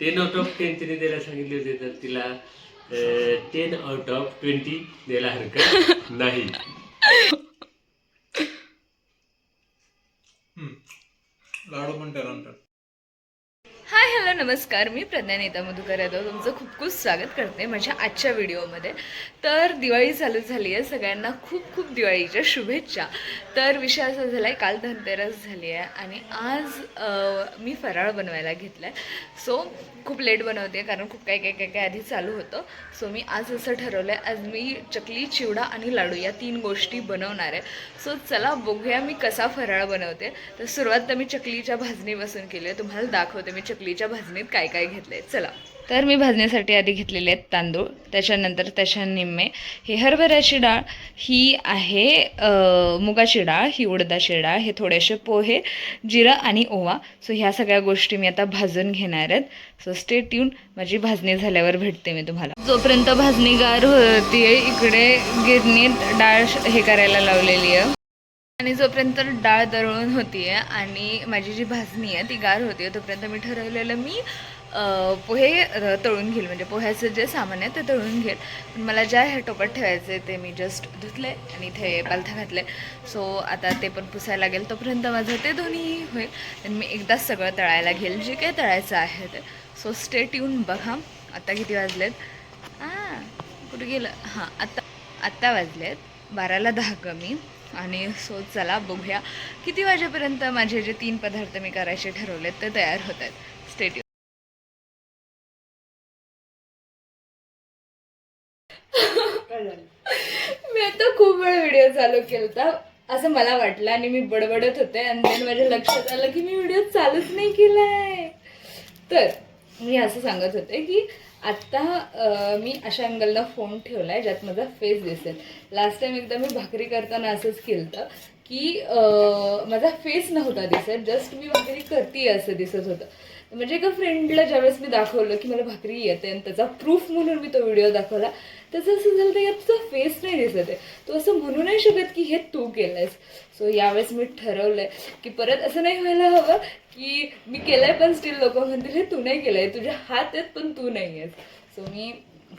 Ten out of ten तिने द्यायला सांगितले होते तर तिला टेन आउट ऑफ ट्वेंटी द्यायला हरकत नाही. लाडू पण त्याला म्हणतात. हॅलो नमस्कार मी प्रज्ञा नेता मधुकर यादव. तुमचं खूप खूप स्वागत करते माझ्या आजच्या व्हिडिओमध्ये. तर दिवाळी चालू झाली आहे सगळ्यांना खूप खूप दिवाळीच्या शुभेच्छा. तर विषय असा झाला आहे काल धनतेरस झाली आहे आणि आज मी फराळ बनवायला घेतला आहे सो खूप लेट बनवते कारण खूप काही काही काही काही आधी चालू होतं. सो मी आज असं ठरवलं आहे आज मी चकली चिवडा आणि लाडू या तीन गोष्टी बनवणार आहे. सो चला बघूया मी कसा फराळ बनवते. तर सुरुवात तर मी चकलीच्या भाजणीपासून केली आहे. तुम्हाला दाखवते मी चकलीच्या भाजणीत काय काय घेतलं आहे चला. तर मी भाजण्यासाठी आधी घेतलेले आहेत तांदूळ त्याच्यानंतर त्याच्या निम्मे. हे हरभऱ्याची डाळ ही आहे मुगाची डाळ ही उडदाची डाळ हे थोडेसे पोहे जिरं आणि ओवा. सो ह्या सगळ्या गोष्टी मी आता भाजून घेणार आहेत. सो स्टे ट्यून माझी भाजणी झाल्यावर भेटते मी तुम्हाला. जोपर्यंत भाजणी गार आहे इकडे गिरणीत डाळ हे करायला लावलेली आहे. आणि जोपर्यंत डाळ दळून होतीये आणि माझी जी भाजणी आहे ती गार होती तोपर्यंत मी ठरवलेलं मी पोहे तळून घेईल. म्हणजे पोह्याचं जे सामान आहे ते तळून घेईल. पण मला ज्या ह्या टोपात ठेवायचे ते मी जस्ट धुतले आणि इथे पालथा घातले सो आता ते पण पुसायला लागेल. तोपर्यंत माझं ते दोन्ही होईल. आणि मी एकदाच सगळं तळायला घेईल. जे काही तळायचं आहे ते. सो स्टेट येऊन बघा. आता किती वाजलेत? हां कुठे गेलं? हां आत्ता आत्ता वाजलेत. बाराला दहा कमी. आणि सो चला बघूया. किती वाजेपर्यंत माझे जे तीन पदार्थ मी करायचे ठरवलेत ते तयार होत आहेत. स्टेट मी आता खूप वेळ व्हिडिओ चालू केलता. असं मला वाटलं आणि मी बडबडत होते. आणि माझ्या लक्षात आलं की मी व्हिडिओ चालूच नाही केलाय. तर मी असं सांगत होते की आत्ता मी अशा अँगलला फोन ठेवलाय ज्यात माझा फेस दिसेल. लास्ट टाइम एकदा मी भाकरी करताना असंच केलं की अं, माझा फेस नव्हता दिसत जस्ट मी भाकरी करते असं दिसत होतं. म्हणजे एका फ्रेंडला ज्यावेळेस मी दाखवलं की मला भाकरी येते आणि त्याचा प्रूफ म्हणून मी तो व्हिडिओ दाखवला त्याचं असं झालं तर यात तुझा फेस नाही दिसत आहे. तू असं म्हणू नाही शकत की हे तू केलंयस. सो यावेळेस मी ठरवलंय की परत असं नाही व्हायला हवं की मी केलंय पण स्टील लोक म्हणतील हे तू नाही केलंय तुझे हात आहेत पण तू नाही आहेस सो मी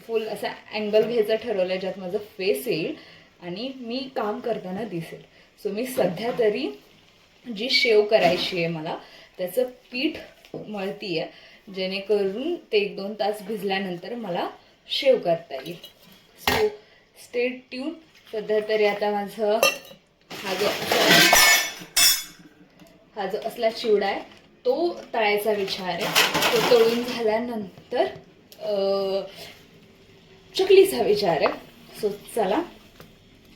फुल असा अँगल घ्यायचा आहे ज्यात माझं फेस येईल आणि मी काम करताना दिसेल. सो मी सध्या तरी जी शेव करायची आहे मला त्याचं पीठ मळती आहे जेणेकरून ते एक दोन तास भिजल्यानंतर मला शेव करता येईल. सो स्टेट ट्यून सध्या तरी आता माझं हा जो हा जो असला चिवडा आहे तो तळायचा विचार आहे. तो तळून झाल्यानंतर चकलीचा विचार आहे. सो चला.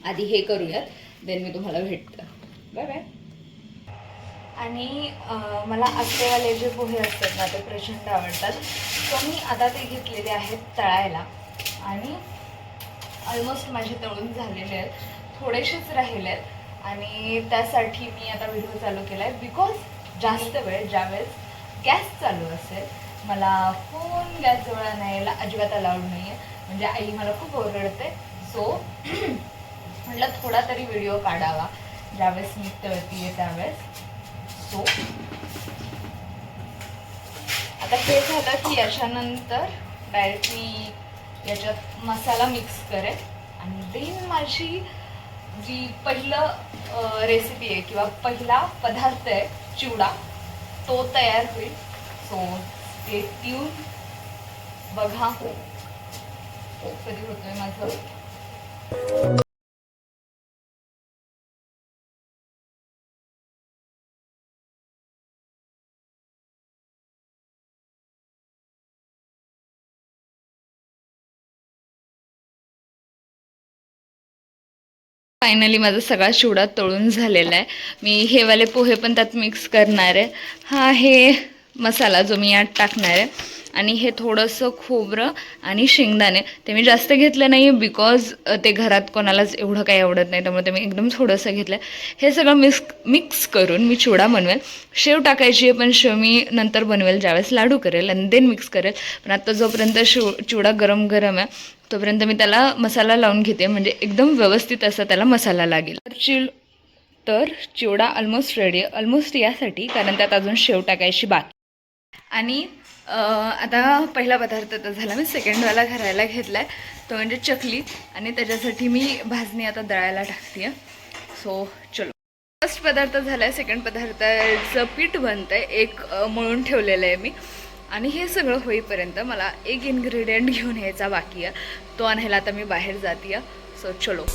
आधी हे करूयात. देन मी तुम्हाला भेटतं. बाय बाय आणि मला आजतेवाले जे पोहे असतात ना ते प्रचंड आवडतात. सो मी आता ते घेतलेले आहेत तळायला. आणि ऑलमोस्ट माझे तळून झालेले आहेत. थोडेसेच राहिले आहेत. आणि त्यासाठी मी आता व्हिडिओ चालू केला आहे बिकॉज जास्त वेळ ज्यावेळेस गॅस चालू असेल मला फोन गॅसजवळ न्यायला अजिबात अलाउड नाही आहे म्हणजे आई मला खूप ओरडते. सो म्हटलं थोडा तरी व्हिडिओ काढावा. ज्यावेळेस मी तळती आहे त्यावेळेस. टाकतो आता हे झालं की याच्यानंतर डायरेक्ट मी याच्यात मसाला मिक्स करेन. आणि देन माझी जी पहिलं रेसिपी आहे किंवा पहिला पदार्थ आहे चिवडा तो तयार होईल. सो ते ट्यून बघा. हो कधी होतोय माझं? फायनली माझा सगळा चिवडा तळून झालेला आहे. मी हे वाले पोहे पण त्यात मिक्स करणार आहे. हा हे मसाला जो मी यात टाकणार आहे. आणि हे थोडंसं खोबरं आणि शेंगदाणे. ते मी जास्त घेतलं नाही आहे बिकॉज ते घरात कोणालाच एवढं काही आवडत नाही. त्यामुळे ते मी एकदम थोडंसं घेतलं हे सगळं मिक्स मिक्स करून मी चिवडा बनवेल. शेव टाकायची आहे पण शेव मी नंतर बनवेल. ज्यावेळेस लाडू करेल आणि देन मिक्स करेल. पण आत्ता जोपर्यंत शिव चिवडा गरम गरम आहे तोपर्यंत मी त्याला मसाला लावून घेते. म्हणजे एकदम व्यवस्थित असा त्याला मसाला लागेल. तर चिव तर चिवडा ऑलमोस्ट रेडी ऑलमोस्ट यासाठी कारण त्यात अजून शेव टाकायची बाकी. आणि आता पहिला पदार्थ तर झाला. मी सेकंडवाला घरायला घेतला आहे तो म्हणजे चकली. आणि त्याच्यासाठी मी भाजणी आता दळायला टाकते सो चलो. फर्स्ट पदार्थ झाला आहे सेकंड पदार्थाचं पीठ बनतं आहे एक मळून ठेवलेलं आहे मी. आणि हे सगळं होईपर्यंत मला एक इन्ग्रेडियंट घेऊन यायचा बाकी आहे. तो आणायला आता मी बाहेर जाते सो चलो.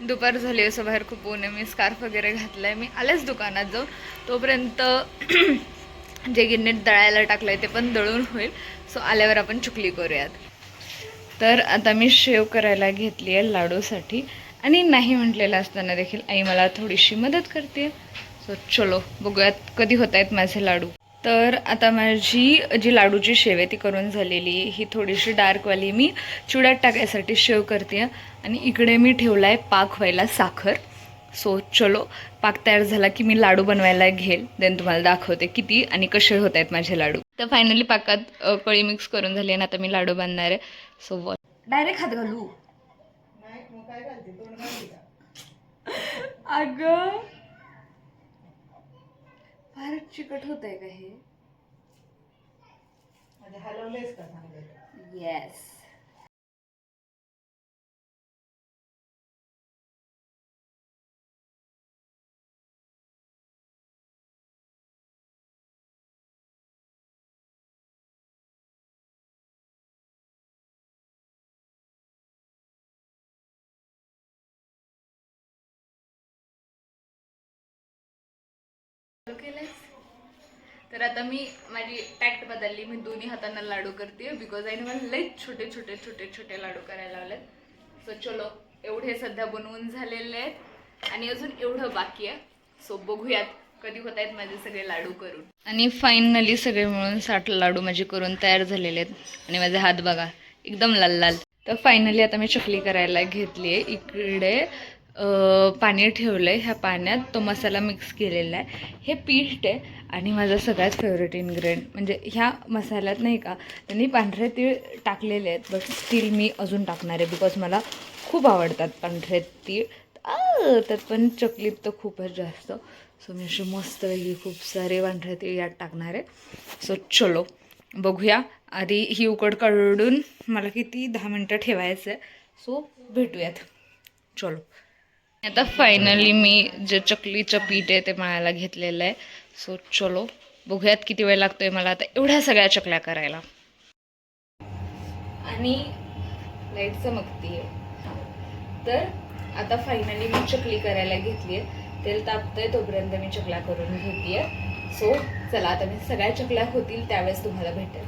दुपार झाली असं बाहेर खूप ऊन आहे. मी स्कार्फ वगैरे घातला आहे मी आलेच दुकानात जाऊन. तोपर्यंत जे गिरणीत दळायला टाकलं आहे ते पण दळून होईल. सो आल्यावर आपण चुकली करूयात. तर आता मी शेव करायला घेतली आहे लाडूसाठी. आणि नाही म्हटलेलं असताना देखील आई मला थोडीशी मदत करते. सो चलो बघूयात कधी होत आहेत माझे लाडू. तर आता माझी जी लाडूची शेव आहे ती करून झालेली आहे. ही थोडीशी डार्कवाली मी चिवड्यात टाकायसाठी शेव करते. आणि इकडे मी ठेवला आहे पाक व्हायला साखर. सो चलो पाक तयार झाला की मी लाडू बनवायला घेईल. देन तुम्हाला दाखवते किती आणि कसे होत आहेत माझे लाडू. तर फायनली पाकात अ, कळी मिक्स करून झाली आणि आता मी लाडू बांधणार आहे. सो वॉ डायरेक्ट हात घालू. अगं फारच चिकट होत आहे का हे येस तर आता मी माझी टॅक्ट बदलली मी दोन्ही हातांना लाडू करते बिकॉज आईने मला लई छोटे छोटे छोटे छोटे लाडू करायला लावलेत सो चलो एवढे सध्या बनवून झालेले आहेत. आणि अजून एवढं बाकी आहे. सो बघूयात कधी होत आहेत माझे सगळे लाडू करून. आणि फायनली सगळे मिळून साठ लाडू माझे करून तयार झालेले आहेत. आणि माझे हात बघा एकदम लाल लाल तर फायनली आता मी चकली करायला घेतली आहे इकडे. पाणी ठेवलं आहे ह्या पाण्यात. तो मसाला मिक्स केलेला आहे. हे पीठ आहे आणि माझा सगळ्यात फेवरेट इन्ग्रेडियंट म्हणजे ह्या मसाल्यात नाही का त्यांनी पांढरे तीळ टाकलेले आहेत. बट स्टील मी अजून टाकणार आहे बिकॉज मला खूप आवडतात पांढरे तीळ. त्यात पण चकलीत तर खूपच जास्त. सो मी अशी मस्तपैकी खूप सारे पांढरे तीळ यात टाकणार आहे. सो चलो बघूया. आधी ही उकड काढून मला किती दहा मिनटं ठेवायचं आहे सो भेटूयात. चलो. आता फायनली मी जे चकलीचं पीठ आहे ते मळायला घेतलेलं आहे. सो चलो बघूयात किती वेळ लागतोय मला आता एवढ्या सगळ्या चकल्या करायला. आणि लाइट चमकतीये. तर आता फायनली मी चकली करायला घेतली आहे. तेल तापतंय तोपर्यंत मी चकल्या करून घेते सो चला आता मी सगळ्या चकल्या होतील त्यावेळेस तुम्हाला भेटेल.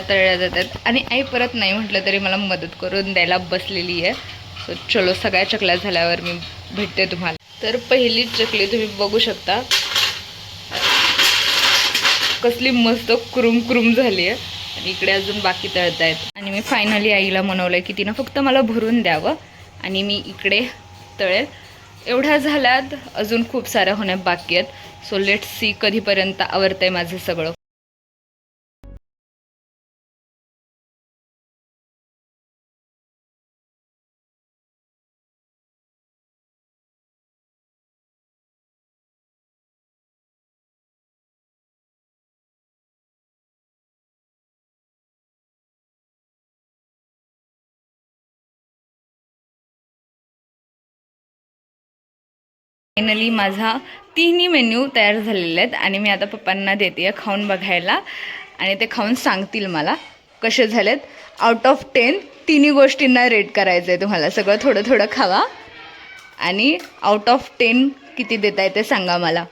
तळल्या जातात. आणि आई परत नाही म्हटलं तरी मला मदत करून द्यायला बसलेली आहे. सो चलो सगळ्या चकल्या झाल्यावर मी भेटते तुम्हाला. तर पहिली चकली तुम्ही बघू शकता. कसली मस्त कुरुम क्रुम झाली आहे. आणि इकडे अजून बाकी तळत आहेत आणि मी फायनली आईला म्हणवलंय की तिनं फक्त मला भरून द्यावं. आणि मी इकडे तळेल. एवढ्या झाल्यात अजून खूप साऱ्या होण्या बाकी आहेत. सो लेट सी कधीपर्यंत आवडतंय माझं सगळं. फायनली माझा तिन्ही मेन्यू तयार झालेले आहेत आणि मी आता पप्पांना देते आहे खाऊन बघायला. आणि ते खाऊन सांगतील मला कसे झालेत. आउट ऑफ टेन तिन्ही गोष्टींना रेट करायचं आहे तुम्हाला. सगळं थोडं थोडं खावा. आणि आउट ऑफ टेन किती देता येते सांगा मला.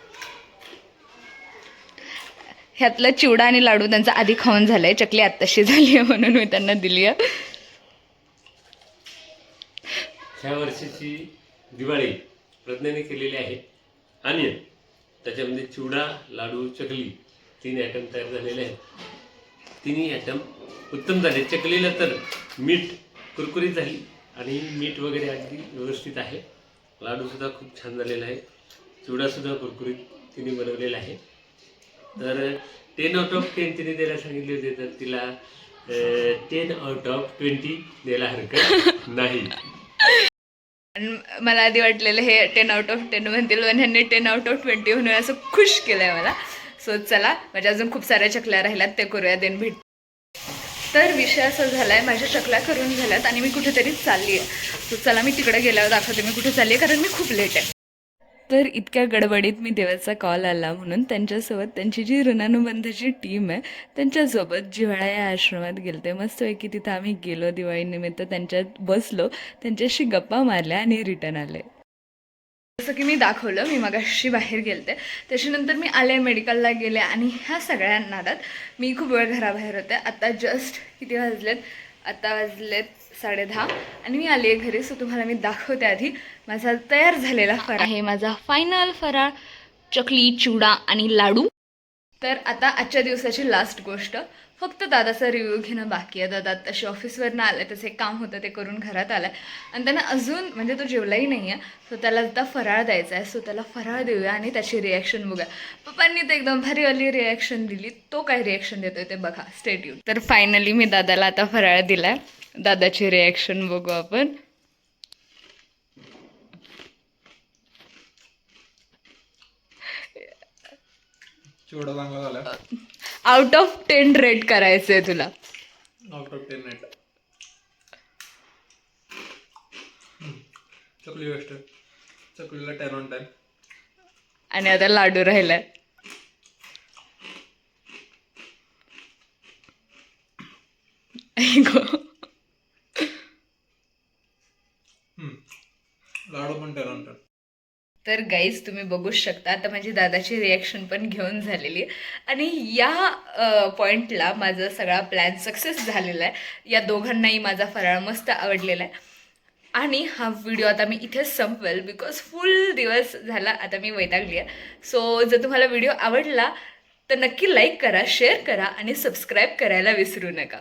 ह्यातलं चिवडा आणि लाडू त्यांचा आधी खाऊन झालं आहे चकली आत्ताशी झाली आहे म्हणून मी त्यांना दिली आहे. दिवाळी. प्रज्ञेने केलेले आहे आणि त्याच्यामध्ये चिवडा लाडू चकली तीन आयटम तयार झालेले आहेत. तिन्ही आयटम उत्तम झाले. चकलीला तर मीठ कुरकुरीत झाली आणि मीठ वगैरे अगदी व्यवस्थित आहे. लाडूसुद्धा खूप छान झालेला आहे. चिवडासुद्धा कुरकुरीत तिने बनवलेला आहे. तर टेन आउट ऑफ टेन तिने द्यायला सांगितले होते तर तिला टेन आउट ऑफ ट्वेंटी द्यायला हरकत नाही. आणि मला आधी वाटलेलं हे टेन आउट ऑफ टेन म्हणतील पण ह्यांनी टेन आउट ऑफ ट्वेंटी म्हणून असं खुश केलं आहे मला. सो चला माझ्या अजून खूप साऱ्या चकल्या राहिल्यात ते करूया देन भेट तर विषय असा झाला आहे माझ्या चकल्या करून झाल्यात आणि मी कुठेतरी चालली आहे सो चला मी तिकडे गेल्यावर दाखवते मी कुठे चालली आहे कारण मी खूप लेट आहे. तर इतक्या गडबडीत मी देवाचा कॉल आला म्हणून त्यांच्यासोबत त्यांची जी ऋणानुबंधाची टीम आहे त्यांच्यासोबत जिव्हाळा या आश्रमात गेलते. मस्तपैकी तिथं आम्ही गेलो दिवाळीनिमित्त त्यांच्यात बसलो त्यांच्याशी गप्पा मारल्या आणि रिटर्न आले. जसं की मी दाखवलं मी मगाशी बाहेर गेलते. त्याच्यानंतर मी आले मेडिकलला गेले आणि ह्या सगळ्या नादात मी खूप वेळ घराबाहेर होते. आता जस्ट किती वाजलेत? आता वाजलेत साडे दहा आणि मी आली आहे घरी सो तुम्हाला मी दाखवते आधी माझा तयार झालेला फराळ. आहे माझा फायनल फराळ चकली चिवडा आणि लाडू. तर आता आजच्या दिवसाची लास्ट गोष्ट. फक्त दादाचा रिव्ह्यू घेणं बाकी आहे. दादा तशी ऑफिसवरनं आलं त्याचं एक काम होतं ते करून घरात आलं आणि त्यांना अजून म्हणजे तो जेवलाही नाही आहे सो त्याला आता फराळ द्यायचा आहे सो त्याला फराळ देऊया आणि त्याची रिॲक्शन बघूया. पप्पांनी तर एकदम भारीवाली रिॲक्शन दिली. तो काय रिॲक्शन देतोय ते बघा. स्टेट तर फायनली मी दादाला आता फराळ दिला आहे दादाची रिॲक्शन बघू आपण. चिवडा चांगला झाला. आउट ऑफ टेन रेट करायचं आहे तुला आउट ऑफ टेन नाईट चकली बेस्ट चकलीला टेन ऑन टेन आणि आता लाडू राहिलाय. ऐक. लाडू पण टेन ऑन टेन तर गाईज तुम्ही बघूच शकता. आता माझी दादाची रिॲक्शन पण घेऊन झालेली. आहे आणि या पॉईंटला माझा सगळा प्लॅन सक्सेस झालेला आहे. या दोघांनाही माझा फराळ मस्त आवडलेला आहे. आणि हा व्हिडिओ आता मी इथेच संपवेल बिकॉज फुल दिवस झाला आता मी वैतागली आहे. सो जर तुम्हाला व्हिडिओ आवडला तर नक्की लाईक करा शेअर करा आणि सबस्क्राईब करायला विसरू नका.